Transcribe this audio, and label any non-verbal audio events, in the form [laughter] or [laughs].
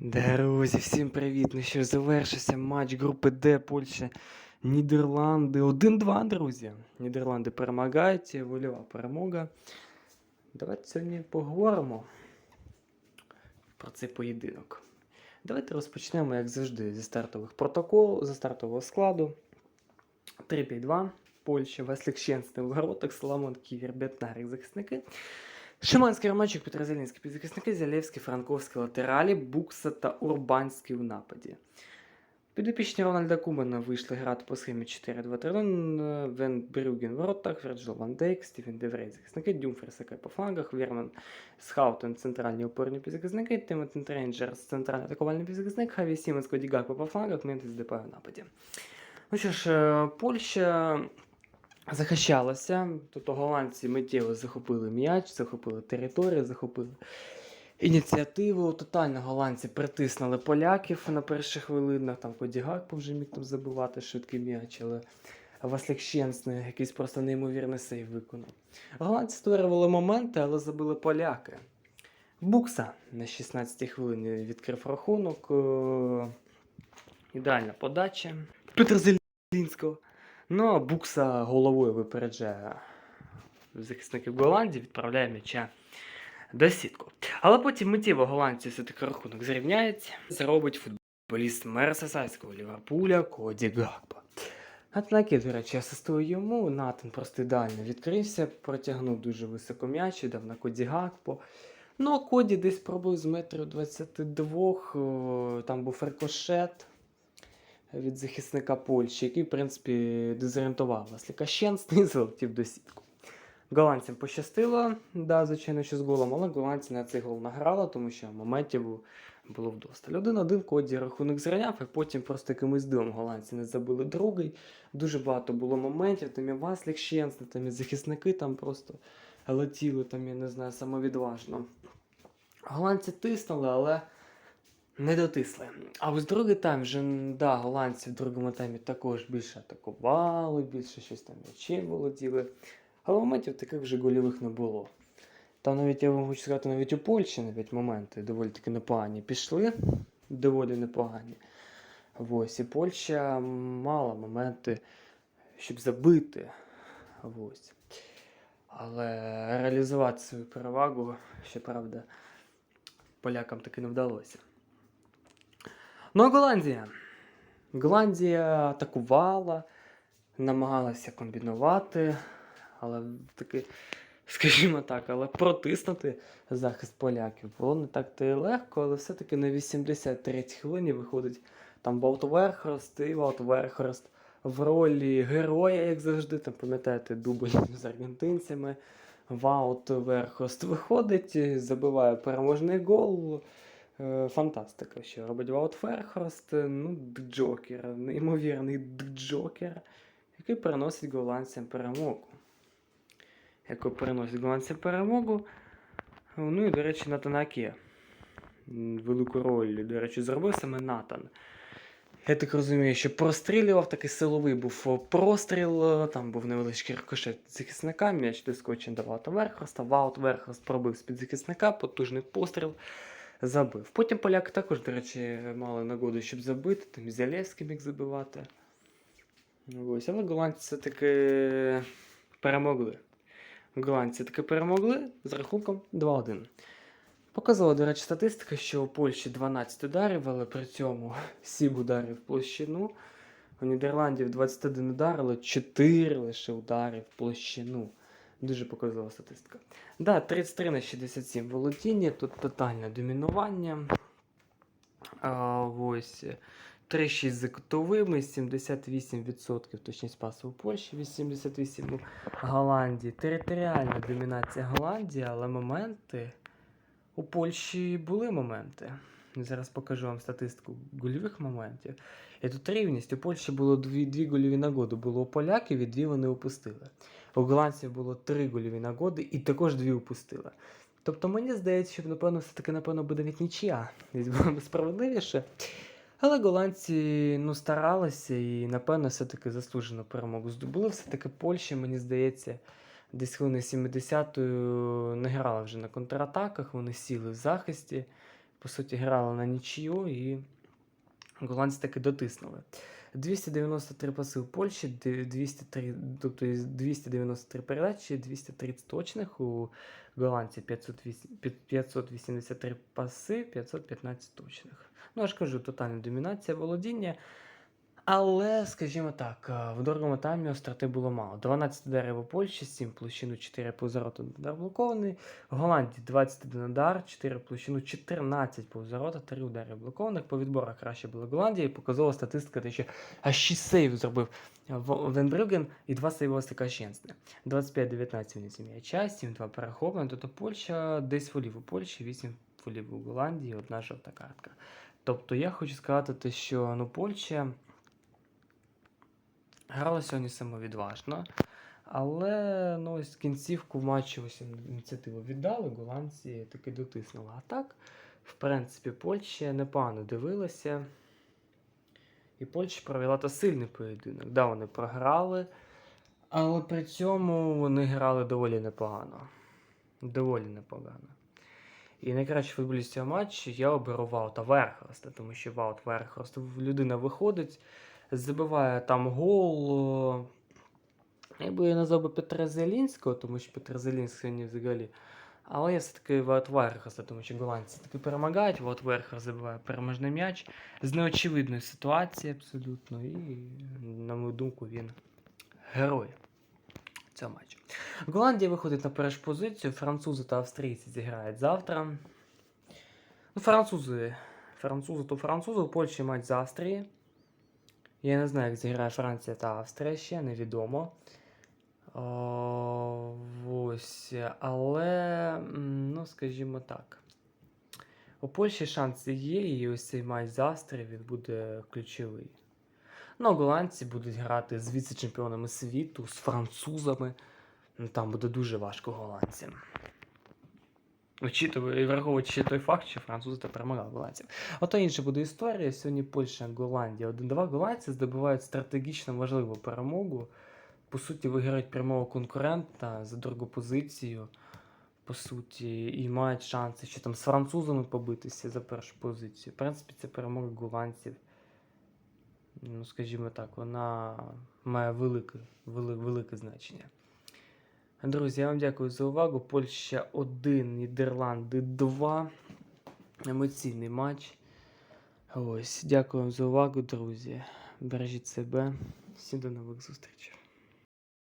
Друзі, всім привіт! Ну що, завершився матч групи Д Польща, Нідерланди. 1-2, друзі. Нідерланди перемагають, вольова перемога. Давайте сьогодні поговоримо про цей поєдинок. Давайте розпочнемо, як завжди, зі стартових протоколів, зі стартового складу. 3-5-2. Польща, Васлік Щенсний в воротах, Соломон Ківер, Бетнарик, захисники. Шиманський Романчик, Петро Зеленський півзахисники, Зялєвський, Франковський латералі, Букса та Урбанський в нападі. Підопічні Рональда Кумана вийшли грати по схемі 4-2-3-1. Вен Брюген в воротах, Верджил Ван Дейк, Стівен Деврей захисники, Дюмфрес яке по флангах, Вірман Схаутен центральні опорні півзахисники, Тимотен Трейнджер центральний атакувальний півзахисник, Хаві Сіменс, Коді по флангах, Ментис Депа в нападі. Ну що ж, е, Польща захищалася. Тобто голландці миттєво захопили м'яч, захопили територію, захопили ініціативу. Тотально голландці притиснули поляків на перших хвилинах. Там Коді Гакпо вже міг там забивати швидкий м'яч, але Васлік Щенсний якийсь просто неймовірний сейв виконав. Голландці створювали моменти, але забили поляки. Букса на 16-й хвилині відкрив рахунок. Е, Ідеальна подача. Петра Зелінського. Ну, а Букса головою випереджає захисників Голландії, відправляє м'яча до сітку. Але потім миттєво голландці все-таки рахунок зрівняється. Зробить футболіст Мерсесайського Ліверпуля Коді Гакпа. Натнаки, до речі, асистує йому. Натан просто ідеально відкрився, протягнув дуже високо м'яч, і дав на Коді Гакпо. Ну, а Коді десь пробив з метрів 22, о, там був рикошет від захисника Польщі, який, в принципі, дезорієнтував Васліка Щенсний і [laughs] залетів до сітку. Голландцям пощастило, да, звичайно, що з голом, але голландці на цей гол награли, тому що моментів було вдосталь. Один-один Коді рахунок зрівняв, і потім просто якимось дивом голландці не забили другий. Дуже багато було моментів, там і Васлік Щенсний, там і захисники там просто летіли, там, я не знаю, самовідважно. Голландці тиснули, але не дотисли. А ось другий тайм вже, да, голландці в другому таймі також більше атакували, більше щось там м'ячем володіли. Але моментів таких вже гольових не було. Там навіть я вам хочу сказати, навіть у Польщі навіть моменти доволі таки непогані пішли, доволі непогані. Ось, і Польща мала моменти, щоб забити. Ось. Але реалізувати свою перевагу, щоправда, полякам таки не вдалося. Ну, а Голландія. Голландія атакувала, намагалася комбінувати, але таки, [laughs] скажімо так, але протиснути захист поляків було не так то легко, але все-таки на 83-й хвилині виходить там Ваут Верхост, і Ваут Верхост в ролі героя, як завжди, там пам'ятаєте, дубль з аргентинцями. Ваут Верхост виходить, забиває переможний гол. Е, Фантастика, що робить Ваут Верхост, е, ну, Джокер, неймовірний Джокер, який приносить голландцям перемогу. Який приносить голландцям перемогу. Ну і, до речі, Натанаке. Велику роль, до речі, зробив саме Натан. Я так розумію, що прострілював, такий силовий був простріл, там був невеличкий рикошет захисника, м'яч доскочив до Ваута Верхоста, Ваут Верхост пробив з-під захисника, потужний постріл забив. Потім поляки також, до речі, мали нагоду, щоб забити, там Зялєвський міг забивати. Ось, але голландці все-таки перемогли. Голландці таки перемогли з рахунком 2-1. Показала, до речі, статистика, що у Польщі 12 ударів, але при цьому [laughs] 7 ударів в площину. У Нідерландів 21 удар, але 4 лише ударів в площину. Дуже показова статистика. Да, 33 на 67 володіння, тут тотальне домінування. А, ось 3-6 за кутовими, 78% точність пасу у Польщі, 88% у Голландії. Територіальна домінація Голландії, але моменти у Польщі були моменти. Зараз покажу вам статистику гольових моментів. І тут рівність. У Польщі було дві, дві гольові нагоди. Було у поляків і дві вони упустили. У голландців було три гольові нагоди і також дві упустили. Тобто мені здається, що напевно все-таки напевно буде навіть нічия. Десь було справедливіше. Але голландці ну, старалися і, напевно, все-таки заслужено перемогу здобули. Все-таки Польща, мені здається, десь хвилини 70-ї не грала вже на контратаках, вони сіли в захисті. по суті, грали на нічию і голландці таки дотиснули. 293 паси у Польщі, ди- 203, тобто із 293 передачі, 230 точних у голландців 508 під- 583 паси, 515 точних. Ну, я ж кажу, тотальна домінація володіння. Але, скажімо так, е, в другому таймі остроти було мало. 12 ударів у Польщі, 7 площину, 4 повзорота, удар блокований. В Голландії 21 удар, 4 площину, 14 повзорота, 3 удари блокованих. По відборах краще було Голландія і показала статистика, те, що аж 6 сейвів зробив Венбрюген і 2 сейви Остака Щенсне. 25-19 вніс м'яча, 7-2 перехоплення. Тобто Польща десь волів у Польщі, 8 волів у Голландії, одна жовта картка. Тобто я хочу сказати, що ну, Польща грала сьогодні самовідважно. Але ну, ось кінцівку матчу ось ініціативу віддали, голландці таки дотиснули. А так, в принципі, Польща непогано дивилася. І Польща провела та сильний поєдинок. Да, вони програли, але при цьому вони грали доволі непогано. Доволі непогано. І найкращий футболіст цього матчу я оберу Ваута Верхоста, тому що Ваут Верхост людина виходить, забиває там гол. Я би назвав би Петра Зелінського, тому що Петр Зелінський сьогодні взагалі. Але я все-таки Ваут тому що голландці таки перемагають, Ваут забиває переможний м'яч з неочевидної ситуації абсолютно. І, на мою думку, він герой цього матчу. Голландія виходить на першу позицію, французи та австрійці зіграють завтра. Ну, французи. Французи то французи, у Польщі матч з Австрії. Я не знаю, як зіграє Франція та Австрія ще, невідомо. О, ось. Але, ну, скажімо так. У Польщі шанси є, і ось цей матч з Австрією він буде ключовий. Ну, голландці будуть грати з віце-чемпіонами світу, з французами. Ну, там буде дуже важко голландцям. Учитывая, і враховуючи ще той факт, що французи та перемагали голландців. Ото інша буде історія. Сьогодні Польща, Голландія. 1-2 голландці здобувають стратегічно важливу перемогу. По суті, виграють прямого конкурента за другу позицію. По суті, і мають шанси ще там з французами побитися за першу позицію. В принципі, це перемога голландців. Ну, скажімо так, вона має велике, велике, велике значення. Друзі, я вам дякую за увагу. Польща 1, Нідерланди 2. Емоційний матч. Ось, дякую вам за увагу, друзі. Бережіть себе. Всім до нових зустрічей.